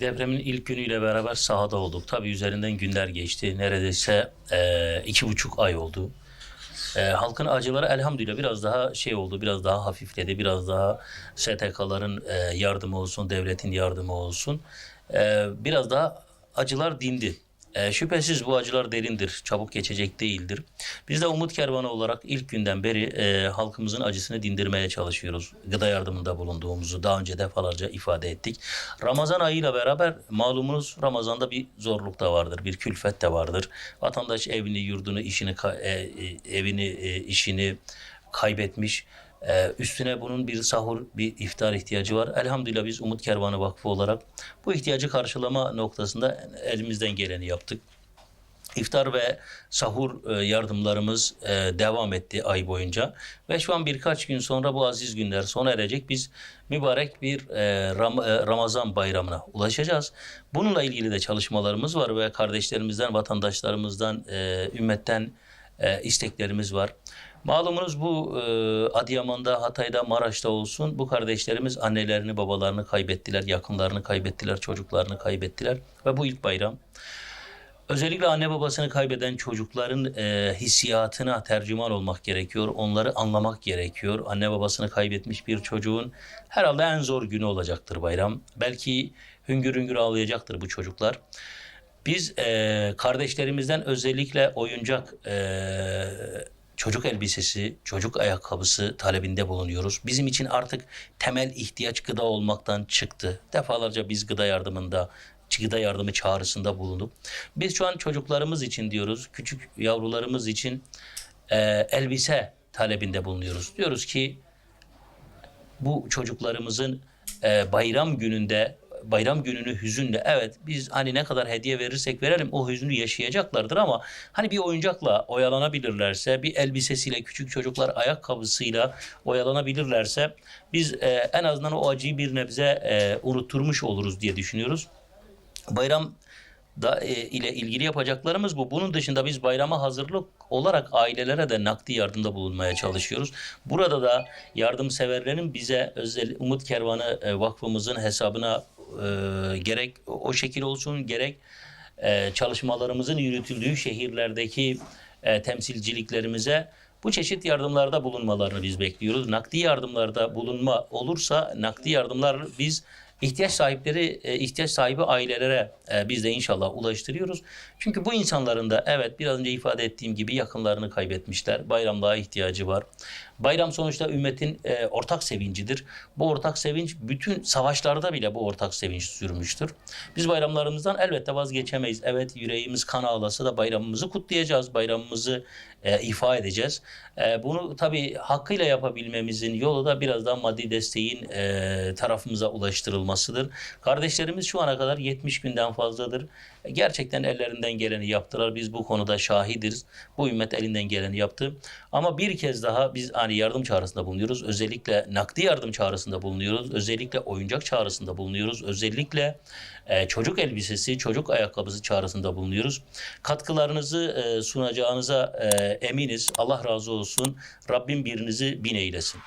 Depremin ilk günüyle beraber sahada olduk. Tabii üzerinden günler geçti. Neredeyse e, iki buçuk ay oldu. E, halkın acıları elhamdülillah biraz daha şey oldu, biraz daha hafifledi. Biraz daha STK'ların e, yardımı olsun, devletin yardımı olsun. E, biraz daha acılar dindi. E, şüphesiz bu acılar derindir, çabuk geçecek değildir. Biz de Umut Kervanı olarak ilk günden beri e, halkımızın acısını dindirmeye çalışıyoruz. Gıda yardımında bulunduğumuzu daha önce defalarca ifade ettik. Ramazan ayıyla beraber malumunuz Ramazan'da bir zorluk da vardır, bir külfet de vardır. Vatandaş evini, yurdunu, işini, e, e, evini, e, işini kaybetmiş. Ee, üstüne bunun bir sahur, bir iftar ihtiyacı var. Elhamdülillah biz Umut Kervanı Vakfı olarak bu ihtiyacı karşılama noktasında elimizden geleni yaptık. İftar ve sahur e, yardımlarımız e, devam etti ay boyunca ve şu an birkaç gün sonra bu aziz günler sona erecek. Biz mübarek bir e, Ram- Ramazan bayramına ulaşacağız. Bununla ilgili de çalışmalarımız var ve kardeşlerimizden, vatandaşlarımızdan, ümmetten e, isteklerimiz var. Malumunuz bu e, Adıyaman'da, Hatay'da, Maraş'ta olsun bu kardeşlerimiz annelerini, babalarını kaybettiler, yakınlarını kaybettiler, çocuklarını kaybettiler ve bu ilk bayram. Özellikle anne babasını kaybeden çocukların e, hissiyatına tercüman olmak gerekiyor. Onları anlamak gerekiyor. Anne babasını kaybetmiş bir çocuğun herhalde en zor günü olacaktır bayram. Belki hüngür hüngür ağlayacaktır bu çocuklar. Biz e, kardeşlerimizden özellikle oyuncak e, çocuk elbisesi, çocuk ayakkabısı talebinde bulunuyoruz. Bizim için artık temel ihtiyaç gıda olmaktan çıktı. Defalarca biz gıda yardımında, gıda yardımı çağrısında bulunduk. Biz şu an çocuklarımız için diyoruz, küçük yavrularımız için e, elbise talebinde bulunuyoruz. Diyoruz ki bu çocuklarımızın e, bayram gününde bayram gününü hüzünle evet biz hani ne kadar hediye verirsek verelim o hüznü yaşayacaklardır ama hani bir oyuncakla oyalanabilirlerse bir elbisesiyle küçük çocuklar ayakkabısıyla oyalanabilirlerse biz e, en azından o acıyı bir nebze e, unutturmuş oluruz diye düşünüyoruz. Bayram da e, ile ilgili yapacaklarımız bu. Bunun dışında biz bayrama hazırlık olarak ailelere de nakdi yardımda bulunmaya çalışıyoruz. Burada da yardımseverlerin bize özel Umut Kervanı e, Vakfımızın hesabına e, gerek o şekil olsun gerek e, çalışmalarımızın yürütüldüğü şehirlerdeki e, temsilciliklerimize bu çeşit yardımlarda bulunmalarını biz bekliyoruz. Nakdi yardımlarda bulunma olursa nakdi yardımlar biz ihtiyaç sahipleri, e, ihtiyaç sahibi ailelere e, biz de inşallah ulaştırıyoruz. Çünkü bu insanların da evet biraz önce ifade ettiğim gibi yakınlarını kaybetmişler. Bayramlığa ihtiyacı var. Bayram sonuçta ümmetin e, ortak sevincidir. Bu ortak sevinç bütün savaşlarda bile bu ortak sevinç sürmüştür. Biz bayramlarımızdan elbette vazgeçemeyiz. Evet yüreğimiz kan ağlasa da bayramımızı kutlayacağız. Bayramımızı e, ifa edeceğiz. E, bunu tabii hakkıyla yapabilmemizin yolu da biraz daha maddi desteğin e, tarafımıza ulaştırılmasıdır. Kardeşlerimiz şu ana kadar 70 günden fazladır. E, Gerçekten ellerinden geleni yaptılar. Biz bu konuda şahidiz. Bu ümmet elinden geleni yaptı. Ama bir kez daha biz hani yardım çağrısında bulunuyoruz. Özellikle nakdi yardım çağrısında bulunuyoruz. Özellikle oyuncak çağrısında bulunuyoruz. Özellikle e, çocuk elbisesi, çocuk ayakkabısı çağrısında bulunuyoruz. Katkılarınızı e, sunacağınıza e, eminiz. Allah razı olsun. Rabbim birinizi bin eylesin.